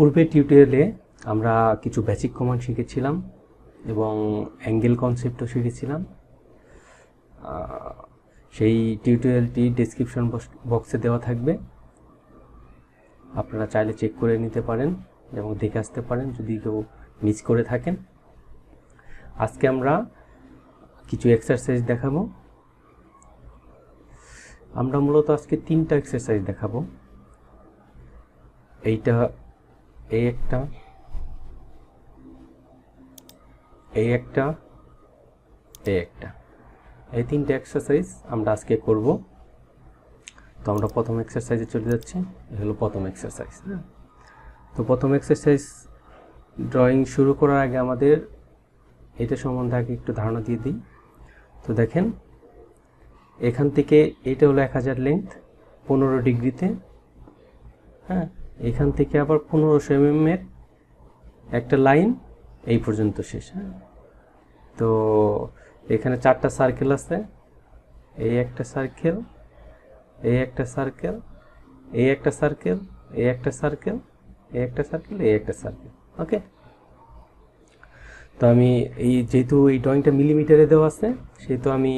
পূর্বের টিউটোরিয়ালে আমরা কিছু বেসিক কমান্ড শিখেছিলাম এবং অ্যাঙ্গেল কনসেপ্টও শিখেছিলাম। সেই টিউটোরিয়ালটি ডেসক্রিপশন বক্সে দেওয়া থাকবে। আপনারা চাইলে চেক করে নিতে পারেন এবং দেখে আসতে পারেন যদি কেউ মিস করে থাকেন। আজকে আমরা কিছু এক্সারসাইজ দেখাবো। আমরা মূলত আজকে তিনটা এক্সারসাইজ দেখাবো। এইটা এই একটা এই একটা এই একটা। এই তিনটে এক্সারসাইজ আমরা আজকে করব। তো আমরা প্রথম এক্সারসাইজে চলে যাচ্ছি এই হলো প্রথম এক্সারসাইজ হ্যাঁ? তো প্রথম এক্সারসাইজ ড্রয়িং শুরু করার আগে আমাদের এটা সম্বন্ধে আগে একটু ধারণা দিয়ে দিই। তো দেখেন, এখান থেকে এটা হলো এক হাজার লেন্থ পনেরো ডিগ্রিতে হ্যাঁ? এখান থেকে আবার পনেরোশো এম এর একটা লাইন এই পর্যন্ত শেষ হ্যাঁ? তো এখানে চারটা সার্কেল আছে। এই একটা সার্কেল এই একটা সার্কেল এই একটা সার্কেল এই একটা সার্কেল এই একটা সার্কেল এই একটা সার্কেল ওকে তো আমি এই যেহেতু এই ড্রয়িংটা মিলিমিটারে দেওয়া আছে, সেহেতু আমি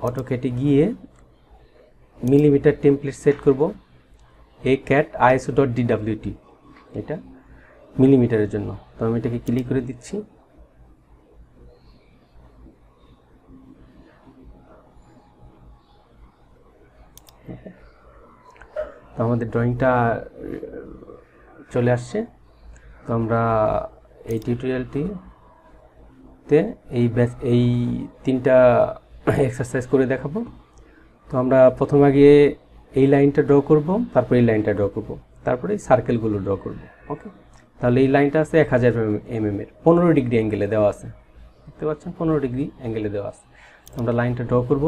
অটোকেটে গিয়ে মিলিমিটার টেমপ্লেট সেট করব। Acad ISO dot DWT এটা মিলিমিটারের জন্য। তো আমি এটাকে ক্লিক করে দিচ্ছি। তো আমাদের ড্রয়িংটা চলে আসছে। তো আমরা এই টিউটোরিয়ালটিতে এই ব্যাচ এই তিনটা এক্সারসাইজ করে দেখাবো। তো আমরা প্রথম আগে এই লাইনটা ড্র করব, তারপর এই লাইনটা ড্র করব, তারপরে এই সার্কেলগুলো ড্র করব ওকে তাহলে এই লাইনটা আছে এক হাজার এম এম এর, পনেরো ডিগ্রি অ্যাঙ্গেলে দেওয়া আছে। দেখতে পাচ্ছেন? পনেরো ডিগ্রি অ্যাঙ্গেলে দেওয়া আছে। আমরা লাইনটা ড্র করব।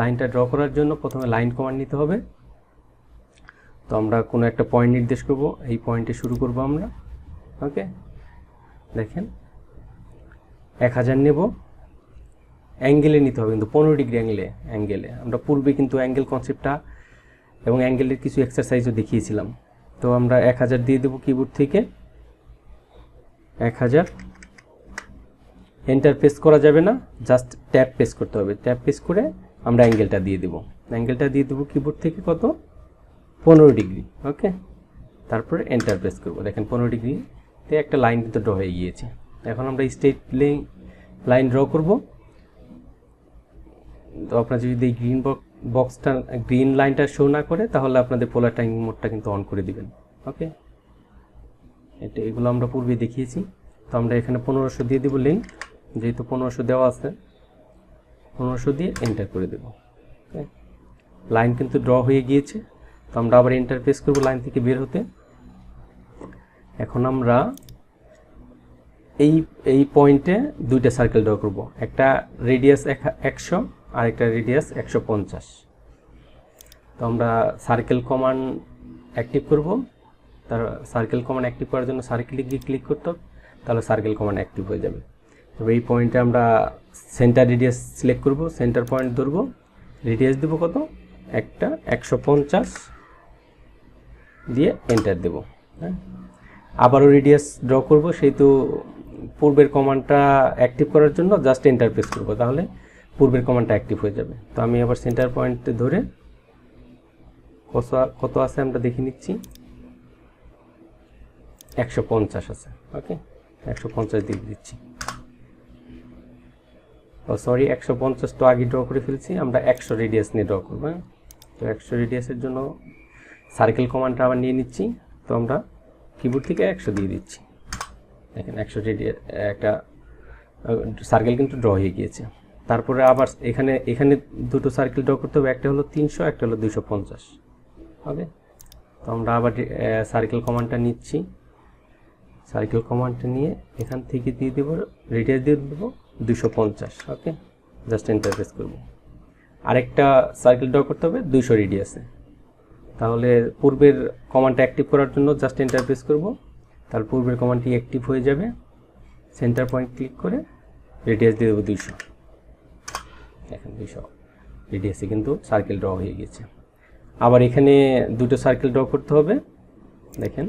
লাইনটা ড্র করার জন্য প্রথমে লাইন কমান্ড নিতে হবে। তো আমরা কোনো একটা পয়েন্ট নির্দেশ করব। এই পয়েন্টে শুরু করব আমরা ওকে দেখেন, এক হাজার নেব। অ্যাঙ্গেলে নিতে হবে কিন্তু পনেরো ডিগ্রি অ্যাঙ্গেলে অ্যাঙ্গেলে আমরা পূর্বে কিন্তু অ্যাঙ্গেল কনসেপ্টটা এবং অ্যাঙ্গেলের কিছু এক্সারসাইজও দেখিয়েছিলাম। তো আমরা এক হাজার দিয়ে দেবো কিবোর্ড থেকে। এক হাজার। এন্টার প্রেস করা যাবে না জাস্ট ট্যাপ প্রেস করতে হবে। ট্যাপ প্রেস করে আমরা অ্যাঙ্গেলটা দিয়ে দেবো। অ্যাঙ্গেলটা দিয়ে দেবো কিবোর্ড থেকে কত? পনেরো ডিগ্রি ওকে তারপরে এন্টার প্রেস করব। দেখেন পনেরো ডিগ্রিতে একটা লাইন কিন্তু ড্র হয়ে গিয়েছে। এখন আমরা স্ট্রেট লাইন ড্র করব। তো আপনার যদি এই গ্রিন বক্সটা গ্রিন লাইনটা শো না করে, তাহলে আপনাদের পোলার টাইম মোডটা কিন্তু অন করে দিবেন। ওকে এটা এগুলো আমরা পূর্বে দেখিয়েছি। তো আমরা এখানে পনেরোশো দিয়ে দেবো লিঙ্ক যেহেতু পনেরোশো দেওয়া আছে, পনেরোশো দিয়ে এন্টার করে দেবো। ওকে লাইন কিন্তু ড্র হয়ে গিয়েছে। তো আমরা আবার এন্টার প্রেস করব লাইন থেকে বের হতে। এখন আমরা এই এই পয়েন্টে দুইটা সার্কেল ড্র করব। একটা রেডিয়াস একশো আর একটা রেডিয়াস একশো পঞ্চাশ। তো আমরা সার্কেল কমান্ড অ্যাক্টিভ করব। তার সার্কেল কমান্ড অ্যাক্টিভ করার জন্য সার্কেলে গিয়ে ক্লিক করতে হবে, তাহলে সার্কেল কমান্ড অ্যাক্টিভ হয়ে যাবে। তবে এই পয়েন্টে আমরা সেন্টার রেডিয়াস সিলেক্ট করব সেন্টার পয়েন্ট ধরবো। রেডিয়াস দেবো কত? একটা, একশো পঞ্চাশ দিয়ে এন্টার দেব। হ্যাঁ? আবারও রেডিয়াস ড্র করব, সেহেতু পূর্বের কমান্ডটা অ্যাক্টিভ করার জন্য জাস্ট এন্টার করব। তাহলে পূর্বের কমান্ডটা অ্যাক্টিভ হয়ে যাবে। তো আমি আবার সেন্টার পয়েন্ট ধরে কত কত আছে আমরা দেখে নিচ্ছি? একশো পঞ্চাশ আছে ওকে একশো পঞ্চাশ দিয়ে দিচ্ছি। ও সরি একশো পঞ্চাশ তো আগে ড্র করে ফেলছি, আমরা একশো রেডিয়াস নিয়ে ড্র করব হ্যাঁ? তো একশো রেডিয়াসের জন্য সার্কেল কমান্ডটা আবার নিয়ে নিচ্ছি, তো আমরা কিবোর্ড থেকে একশো দিয়ে দিচ্ছি। দেখেন, একশো রেডিয়াস একটা সার্কেল কিন্তু ড্র হয়ে গিয়েছে। তারপরে আবার এখানে এখানে দুটো সার্কেল ড্র করতে হবে, একটা হলো তিনশো, একটা হলো দুশো পঞ্চাশ। ওকে তো আমরা আবার সার্কেল কমান্ডটা নিচ্ছি। সার্কেল কমান্ডটা নিয়ে এখান থেকে দিয়ে দেবো রেডিয়াস দিয়ে দেবো দুশো পঞ্চাশ, ওকে? জাস্ট এন্টার প্রেস করব। আরেকটা সার্কেল ড্র করতে হবে দুশো রেডিয়াসে তাহলে পূর্বের কমান্ডটা অ্যাক্টিভ করার জন্য জাস্ট এন্টার প্রেস করব। তাহলে পূর্বের কমান্ডটি অ্যাক্টিভ হয়ে যাবে। সেন্টার পয়েন্ট ক্লিক করে রেডিয়াস দিয়ে দেবো দুইশো। এখন দুইশো রেডিয়াসে কিন্তু সার্কেল ড্র হয়ে গেছে আবার এখানে দুটো সার্কেল ড্র করতে হবে। দেখেন,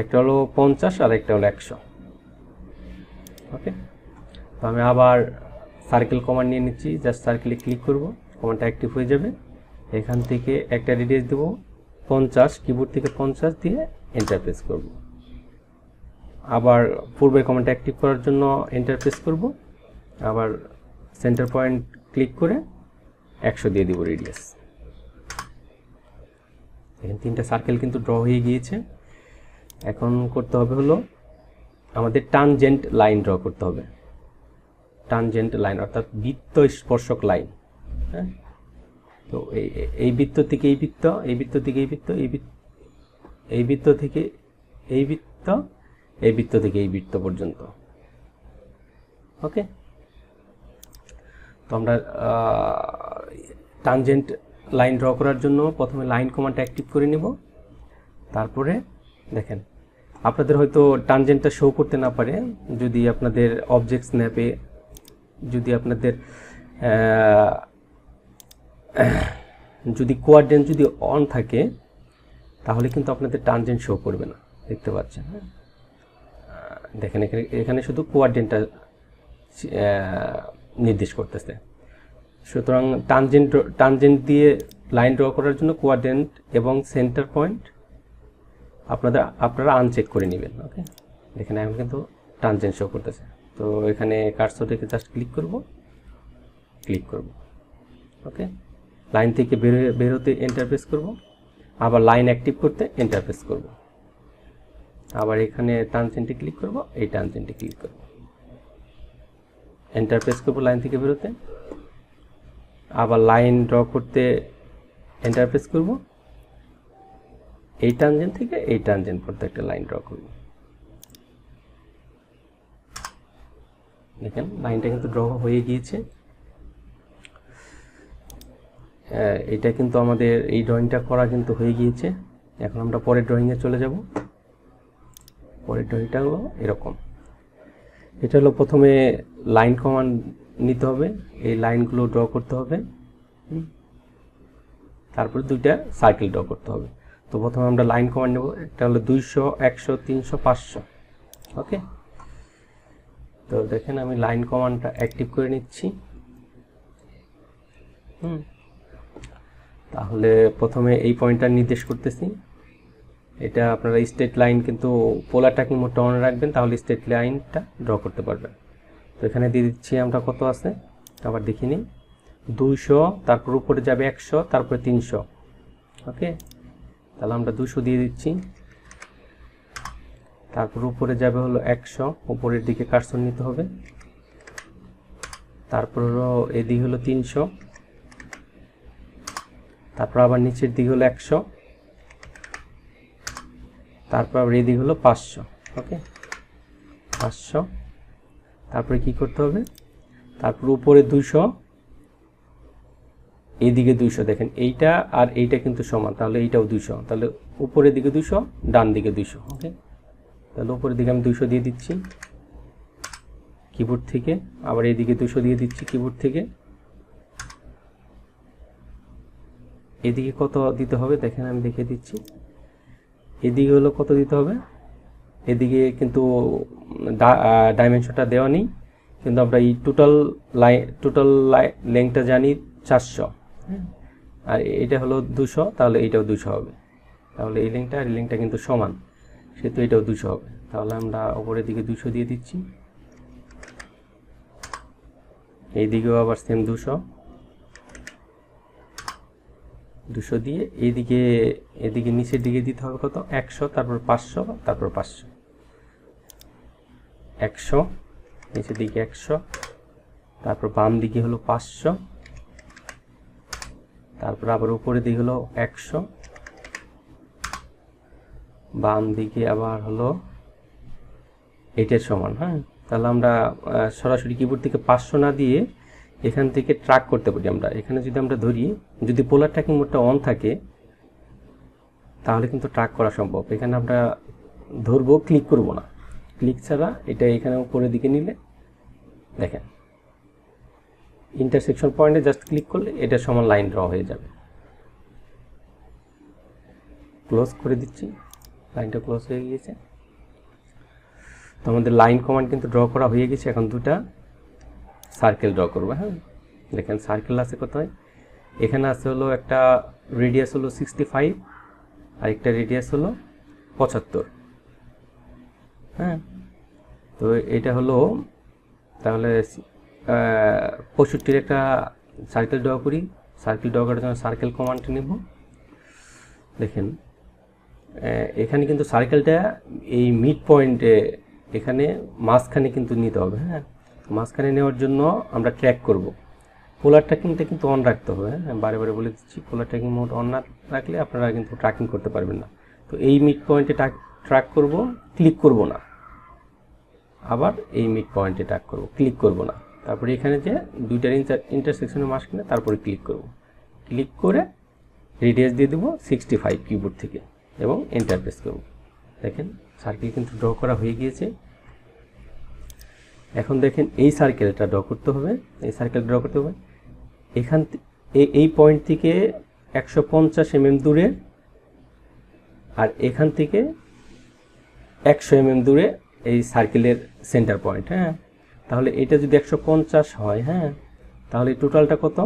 একটা হলো পঞ্চাশ আর একটা হলো একশো। ওকে তো আমি আবার সার্কেল কমান্ড নিয়ে নিচ্ছি জাস্ট সার্কেলে ক্লিক করব কমান্ডটা অ্যাক্টিভ হয়ে যাবে। এখান থেকে একটা রেডিয়াস দেবো, পঞ্চাশ কিবোর্ড থেকে পঞ্চাশ দিয়ে এন্টার প্রেস করব। আবার পূর্বের কমান্ডটা অ্যাক্টিভ করার জন্য এন্টার প্রেস করব। আবার সেন্টার পয়েন্ট ক্লিক করে একশো দিয়ে দিব রেডিয়াস এখানে তিনটা সার্কেল কিন্তু ড্র হয়ে গিয়েছে। এখন করতে হবে হলো আমাদের টানজেন্ট লাইন ড্র করতে হবে। টানজেন্ট লাইন অর্থাৎ বৃত্ত স্পর্শক লাইন হ্যাঁ? তো এই এই বৃত্ত থেকে এই বৃত্ত এই বৃত্ত থেকে এই বৃত্ত এই বৃত্ত এই বৃত্ত থেকে এই বৃত্ত এই বৃত্ত থেকে এই বৃত্ত পর্যন্ত। ওকে তো আমরা টানজেন্ট লাইন ড্র করার জন্য প্রথমে লাইন কমান্ডটা অ্যাক্টিভ করে নেব। তারপরে দেখেন, আপনাদের হয়তো টানজেন্টটা শো করতে না পারে। যদি আপনাদের অবজেক্ট স্ন্যাপে যদি আপনাদের যদি কোয়ার্ডেন্ট যদি অন থাকে, তাহলে কিন্তু আপনাদের টানজেন্ট শো করবে না। দেখতে পাচ্ছেন? হ্যাঁ দেখেন, এখানে এখানে শুধু কোয়ার্ডেন্টটা নির্দেশ করতেছে। সুতরাং টানজেন্ট টানজেন্ট দিয়ে লাইন ড্র করার জন্য কোয়ার্ডেন্ট এবং সেন্টার পয়েন্ট আপনাদের, আপনারা আনচেক করে নেবেন ওকে দেখেন এখন কিন্তু টানজেন্ট শো করতেছে। তো এখানে কার্সরটাকে জাস্ট ক্লিক করব ক্লিক করব ওকে লাইন থেকে বের বেরোতে এন্টারপ্রেস করব, আবার লাইন অ্যাক্টিভ করতে এন্টারপ্রেস করব। আবার এখানে টানজেন্টে ক্লিক করব, এই টানজেন্টে ক্লিক করব। এন্টারপ্রেস করব লাইন থেকে বেরোতে। আবার লাইন ড্র করতে এন্টারপ্রেস করব। এই টানজেন্ট থেকে এই টানজেন্ট পর্যন্ত একটা লাইন ড্র করব। দেখেন লাইনটা কিন্তু ড্র হয়ে গিয়েছে। এটা কিন্তু আমাদের এই ড্রয়িংটা করা কিন্তু হয়ে গিয়েছে। এখন আমরা পরের ড্রয়িংয়ে চলে যাব। পরের ড্রয়িংটা হলো এরকম। এটা হলো প্রথমে লাইন কমান্ড নিতে হবে। এই লাইনগুলো ড্র করতে হবে। তারপরে দুইটা সার্কেল ড্র করতে হবে। তো প্রথমে আমরা লাইন কমান্ড নেব। এটা হলো দুইশো, একশো, তিনশো, পাঁচশো। ওকে তো দেখেন আমি লাইন কমান্ডটা অ্যাক্টিভ করে নিচ্ছি। হুম। তাহলে প্রথমে এই পয়েন্টটা নির্দেশ করতেছি। এটা আপনারা স্টেট লাইন কিন্তু ট্র্যাকিং মোডটা অন রাখবেন, তাহলে স্টেট লাইনটা ড্র করতে পারবেন। তো এখানে দিয়ে দিচ্ছি আমরা কত আছে? আবার দেখি নিই। দুইশো, তারপর উপরে যাবে একশো, তারপরে তিনশো। ওকে? তাহলে আমরা দুশো দিয়ে দিচ্ছি। তারপর উপরে যাবে হলো একশো, উপরের দিকে কারসন নিতে হবে। তারপর এদিকে হলো তিনশো। তারপর আবার নিচের দিকে হলো একশো। তারপর আবার এদিক হলো পাঁচশো। ওকে। পাঁচশো। তারপরে কি করতে হবে? তারপর উপরে দুশো এইদিকে দুইশো দেখেন এইটা আর এইটা কিন্তু সমান তাহলে এইটাও দুশো। তাহলে উপরের দিকে দুশো ডান দিকে দুশো ওকে? তাহলে উপরের দিকে আমি দুশো দিয়ে দিচ্ছি কিবোর্ড থেকে আবার এইদিকে দুশো দিয়ে দিচ্ছি কিবোর্ড থেকে। এদিকে কত দিতে হবে? দেখেন আমি দেখে দিচ্ছি। এদিকে হলো কত দিতে হবে? এদিকে কিন্তু ডাইমেনশনটা দেওয়া নেই। কিন্তু আমরা এই টোটাল লাইন টোটাল লেংথটা জানি চারশো। আর এটা হলো দুশো, তাহলে এইটাও দুশো হবে। তাহলে এই লিঙ্কটা আর এই লিঙ্কটা কিন্তু সমান। সেহেতু এটাও দুশো হবে। তাহলে আমরা ওপরের দিকে দুশো দিয়ে দিচ্ছি। এই দিকেও আবার সেম দুশো। দুশো দিয়ে এদিকে এদিকে নিচের দিকে দিতে হবে কত? একশো, তারপর পাঁচশো তারপর পাঁচশো। একশো, নিচের দিকে একশো, তারপর বাম দিকে হলো পাঁচশো, তারপর আবার উপরের দিকে হলো একশো, বাম দিকে আবার হলো এইটার সমান হ্যাঁ? তাহলে আমরা সরাসরি কিবোর্ড থেকে পাঁচশো না দিয়ে এখান থেকে ট্র্যাক করতে পারি আমরা। এখানে যদি আমরা ধরি, যদি পোলার ট্র্যাকিং মোডটা অন থাকে, তাহলে কিন্তু ট্র্যাক করা সম্ভব। এখানে আমরা ধরবো ক্লিক করব না। ক্লিক ছাড়া এটা এখানে উপরের দিকে নিলে, দেখেন। ইন্টারসেকশন পয়েন্টে জাস্ট ক্লিক করলে এটা সমান লাইন ড্র হয়ে যাবে। ক্লোজ করে দিচ্ছি। লাইনটা ক্লোজ হয়ে গিয়েছে। তো আমাদের লাইন কমান্ড কিন্তু ড্র করা হয়ে গেছে। এখন দুটা সার্কেল ড্র করব হ্যাঁ? দেখেন সার্কেল আছে কোথায়? এখানে আছে হলো একটা রেডিয়াস হলো সিক্সটি ফাইভ আর একটা রেডিয়াস হলো পঁচাত্তর হ্যাঁ? তো এটা হলো তাহলে পঁয়ষট্টির একটা সার্কেল ড্র করি। সার্কেল ড্র করার জন্য সার্কেল কমান্ড নেব। দেখেন এখানে কিন্তু সার্কেলটা এই মিড পয়েন্টে এখানে মাঝখানে কিন্তু নিতে হবে হ্যাঁ? মাঝখানে নেওয়ার জন্য আমরা ট্র্যাক করব। পোলার ট্র্যাকিংটা কিন্তু অন রাখতে হবে হ্যাঁ? বারে বারে বলে দিচ্ছি পোলার ট্র্যাকিং মোড অন না রাখলে আপনারা কিন্তু ট্র্যাকিং করতে পারবেন না। তো এই মিড পয়েন্টে ট্র্যাক করব ক্লিক করব না। আবার এই মিড পয়েন্টে ট্র্যাক করব ক্লিক করব না। তারপরে এখানে যে দুইটার ইন্টারসেকশনের মাঝখানে তারপরে ক্লিক করব। ক্লিক করে রেডিয়াস দিয়ে দেবো সিক্সটি ফাইভ কিবোর্ড থেকে এবং এন্টার প্রেস করব। দেখেন সার্কেল কিন্তু ড্র করা হয়ে গিয়েছে। এখন দেখেন এই সার্কেলটা ড্র করতে হবে, এই সার্কেল ড্র করতে হবে। এখান এই পয়েন্ট থেকে একশো পঞ্চাশ এমএম দূরে আর এখান থেকে একশো এমএম দূরে এই সার্কেলের সেন্টার পয়েন্ট হ্যাঁ? তাহলে এটা যদি একশো পঞ্চাশ হয় হ্যাঁ? তাহলে টোটালটা কত?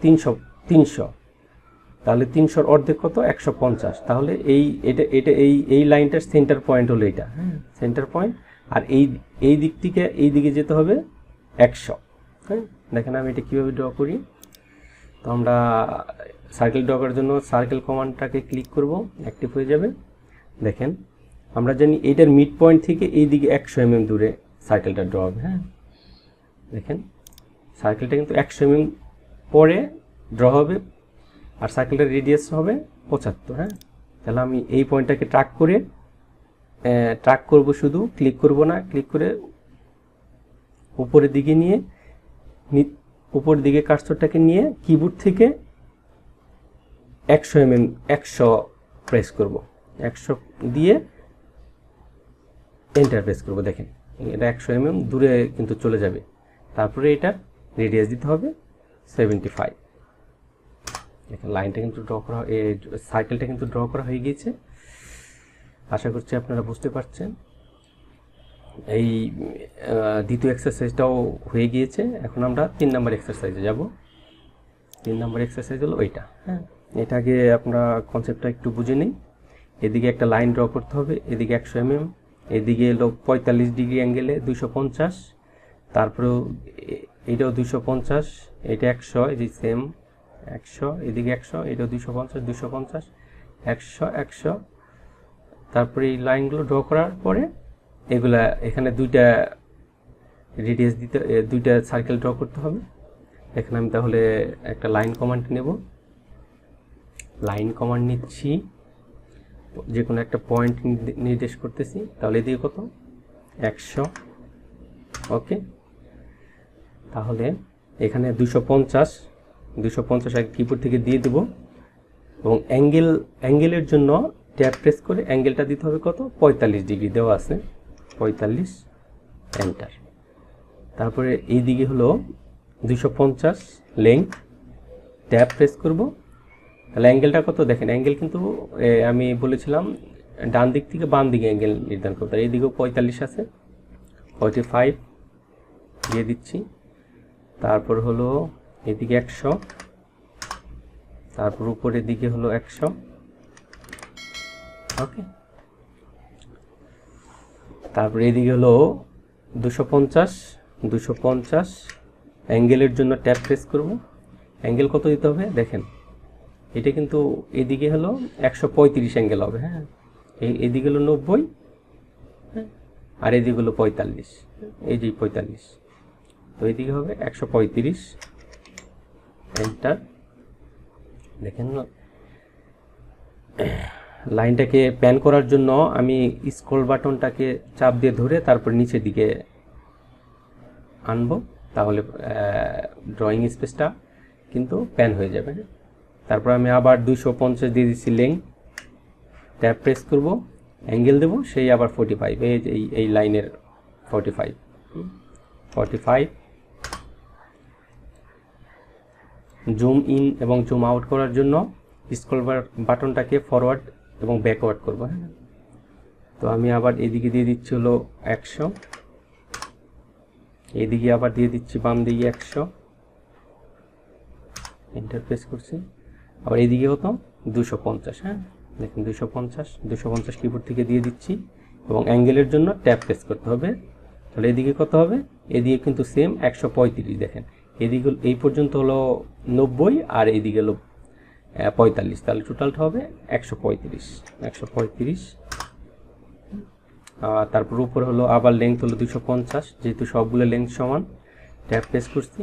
তিনশো তিনশো। তাহলে তিনশোর অর্ধেক কত? একশো পঞ্চাশ। তাহলে এই, এটা এটা এই এই লাইনটার সেন্টার পয়েন্ট হলো এটা হ্যাঁ? সেন্টার পয়েন্ট আর এই এই দিক থেকে এই দিকে যেতে হবে একশো। হ্যাঁ দেখেন আমি এটা কীভাবে ড্র করি? তো আমরা সার্কেল ড্র করার জন্য সার্কেল কমান্ডটাকে ক্লিক করব অ্যাক্টিভ হয়ে যাবে। দেখেন, আমরা জানি এইটার মিড পয়েন্ট থেকে এই দিকে একশো এমএম দূরে সার্কেলটা ড্র হবে হ্যাঁ? দেখেন সার্কেলটা কিন্তু একশো এমএম পরে ড্র হবে আর সার্কেলটার রেডিয়াস হবে পঁচাত্তর হ্যাঁ? তাহলে আমি এই পয়েন্টটাকে ট্র্যাক করে ট্র্যাক করব শুধু ক্লিক করব না ক্লিক করে উপরের দিকে নিয়ে উপরের দিকে কার্সরটাকে নিয়ে কিবোর্ড থেকে একশো এমএম একশো প্রেস করব। একশো দিয়ে এন্টার প্রেস করব, দেখেন। এটা একশো এমএম দূরে কিন্তু চলে যাবে। তারপরে এটা রেডিয়াস দিতে হবে সেভেন্টি ফাইভ দেখেন লাইনটা কিন্তু ড্র করা সাইকেলটা কিন্তু ড্র করা হয়ে গিয়েছে। আশা করছি আপনারা বুঝতে পারছেন। এই দ্বিতীয় এক্সারসাইজটাও হয়ে গিয়েছে। এখন আমরা তিন নাম্বার এক্সারসাইজে যাব। তিন নাম্বার এক্সারসাইজ হলো ওইটা হ্যাঁ? এটা আগে আমরা কনসেপ্টটা একটু বুঝে নিই। এদিকে একটা লাইন ড্র করতে হবে, এদিকে একশো এমএম এদিকে এলো পঁয়তাল্লিশ ডিগ্রি অ্যাঙ্গেলে দুশো পঞ্চাশ, তারপরেও এ- এইটাও দুশো পঞ্চাশ, এটা একশো, এই যে সেম একশো, এদিকে একশো, এটাও দুশো পঞ্চাশ দুশো পঞ্চাশ, একশো একশো তারপরে এই লাইনগুলো ড্র করার পরে এগুলা এখানে দুইটা রেডিয়াস দিতে দুইটা সার্কেল ড্র করতে হবে। এখানে আমি তাহলে একটা লাইন কমান্ড নেব। লাইন কমান্ড নিচ্ছি। যে কোনো একটা পয়েন্ট নির্দেশ করতেছি। তাহলে এদিকে কত? একশো। ওকে। তাহলে এখানে দুশো পঞ্চাশ। দুশো পঞ্চাশ এক কিবোর্ড থেকে দিয়ে দেবো। এবং অ্যাঙ্গেল অ্যাঙ্গেলের জন্য ট্যাপ প্রেস করে অ্যাঙ্গেলটা দিতে হবে কত? পঁয়তাল্লিশ ডিগ্রি দেওয়া আছে। পঁয়তাল্লিশ এন্টার। তারপরে এই দিকে হলো দুশো পঞ্চাশ লেংথ। ট্যাপ প্রেস করব। তাহলে অ্যাঙ্গেলটা কত? দেখেন, অ্যাঙ্গেল কিন্তু আমি বলেছিলাম ডান দিক থেকে বাম দিকে অ্যাঙ্গেল নির্ধারণ করতে হবে। এইদিকেও পঁয়তাল্লিশ আছে। ফর্টি ফাইভ দিয়ে দিচ্ছি। তারপর হলো এদিকে একশো। তারপর উপরের দিকে হলো একশো। ওকে তারপর এদিকে হলো দুশো পঞ্চাশ দুশো পঞ্চাশ, অ্যাঙ্গেলের জন্য ট্যাপ প্রেস করব। অ্যাঙ্গেল কত দিতে হবে? দেখেন, এটা কিন্তু এদিকে হলো একশো পঁয়ত্রিশ অ্যাঙ্গেল হবে হ্যাঁ? এই এদিকে হলো নব্বই হ্যাঁ? আর এদিকে হলো পঁয়তাল্লিশ, এই যে পঁয়তাল্লিশ। তো এদিকে হবে একশো পঁয়ত্রিশ। এন্টার দেখেন না। লাইনটাকে প্যান করার জন্য আমি স্ক্রল বাটনটাকে চাপ দিয়ে ধরে তারপর নিচের দিকে আনব, তাহলে ড্রয়িং স্পেসটা কিন্তু প্যান হয়ে যাবে। তারপর আমি আবার দুশো পঞ্চাশ দিয়ে দিচ্ছি লেং ট্যাপ প্রেস করব অ্যাঙ্গেল দেবো, সেই আবার ফোর্টি ফাইভ এই এই লাইনের forty five forty five zoom in এবং জুম আউট করার জন্য স্ক্রল বাটনটাকে ফরওয়ার্ড এবং ব্যাকওয়ার্ড করব হ্যাঁ? তো আমি আবার এদিকে দিয়ে দিচ্ছি হলো একশো। এদিকে আবার দিয়ে দিচ্ছি বাম দিকে একশো। ইন্টারফেস করছি। আবার এদিকে হতো দুশো পঞ্চাশ হ্যাঁ? দেখুন দুশো পঞ্চাশ দুশো পঞ্চাশ কিবোর্ড থেকে দিয়ে দিচ্ছি এবং অ্যাঙ্গেলের জন্য ট্যাপ প্রেস করতে হবে। তাহলে এদিকে কত হবে? এদিকে কিন্তু সেম একশো পঁয়ত্রিশ, দেখেন। এদিকে এই পর্যন্ত হলো নব্বই আর এদিকে হলো পঁয়তাল্লিশ। তাহলে টোটালটা হবে একশো পঁয়ত্রিশ। একশো পঁয়ত্রিশ। আর তারপর উপরে হলো আবার লেন্থ হলো দুশো পঞ্চাশ, যেহেতু সবগুলো লেন্থ সমান ট্যাপ প্রেস করছি।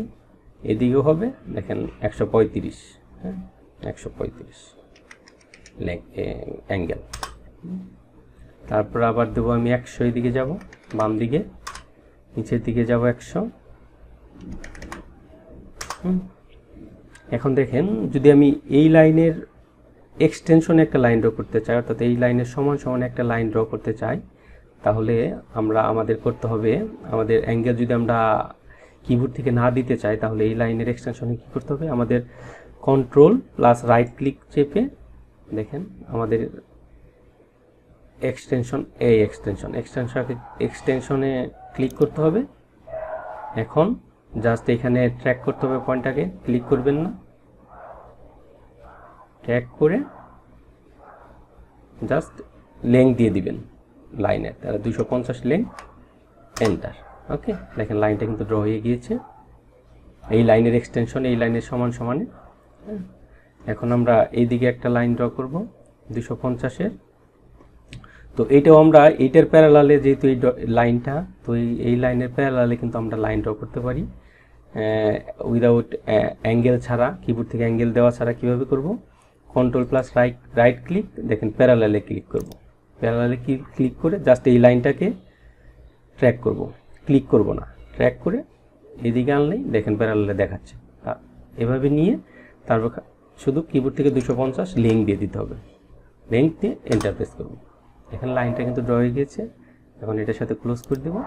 এদিকেও হবে, দেখেন একশো পঁয়ত্রিশ। হ্যাঁ একশো পঁয়ত্রিশ। অ্যাঙ্গেল তারপর আবার দেবো আমি একশো, এদিকে যাব, বাম দিকে। নিচের দিকে যাব একশো। এখন দেখেন, যদি আমি এই লাইনের এক্সটেনশনে একটা লাইন ড্র করতে চাই, অর্থাৎ এই লাইনের সমান সমান একটা লাইন ড্র করতে চাই, তাহলে আমরা আমাদের করতে হবে, আমাদের অ্যাঙ্গেল যদি আমরা কিবোর্ড থেকে না দিতে চাই, তাহলে এই লাইনের এক্সটেনশনে কী করতে হবে? আমাদের কন্ট্রোল প্লাস রাইট ক্লিক চেপে, দেখেন, আমাদের এক্সটেনশন এই এক্সটেনশন এক্সটেনশন এক্সটেনশনে ক্লিক করতে হবে। এখন জাস্ট এখানে ট্র্যাক করতে হবে পয়েন্টটাকে, ক্লিক করবেন না। ট্র্যাক করে জাস্ট লেংথ দিয়ে দিবেন লাইনের, তাহলে দুশো পঞ্চাশ লেংথ এন্টার। ওকে, দেখেন লাইনটা কিন্তু ড্র হয়ে গিয়েছে। এই লাইনের এক্সটেনশন, এই লাইনের সমান সমানে। এখন আমরা এইদিকে একটা লাইন ড্র করব দুশো পঞ্চাশের। তো এইটাও আমরা এইটার প্যারালালে যেহেতু এই লাইনটা তো এই লাইনের প্যারালালে কিন্তু আমরা লাইন ড্র করতে পারি। উইদাউট অ্যাঙ্গেল ছাড়া কিবোর্ড থেকে অ্যাঙ্গেল দেওয়া ছাড়া কীভাবে করব? Control plus right right click দেখেন প্যারালালে ক্লিক করব। প্যারালালে ক্লিক করে জাস্ট এই লাইনটাকে ট্র্যাক করব। ক্লিক করব না। ট্র্যাক করে এদিকে আনলেই দেখেন প্যারালালে দেখাচ্ছে। এভাবে নিয়ে তারপর শুধু কিবোর্ড থেকে দুশো পঞ্চাশ লিঙ্ক দিয়ে দিতে হবে। লিঙ্ক দিয়ে এন্টার প্রেস করব। এখানে লাইনটা কিন্তু ড্র হয়ে গিয়েছে। এখন এটার সাথে ক্লোজ করে দেবো।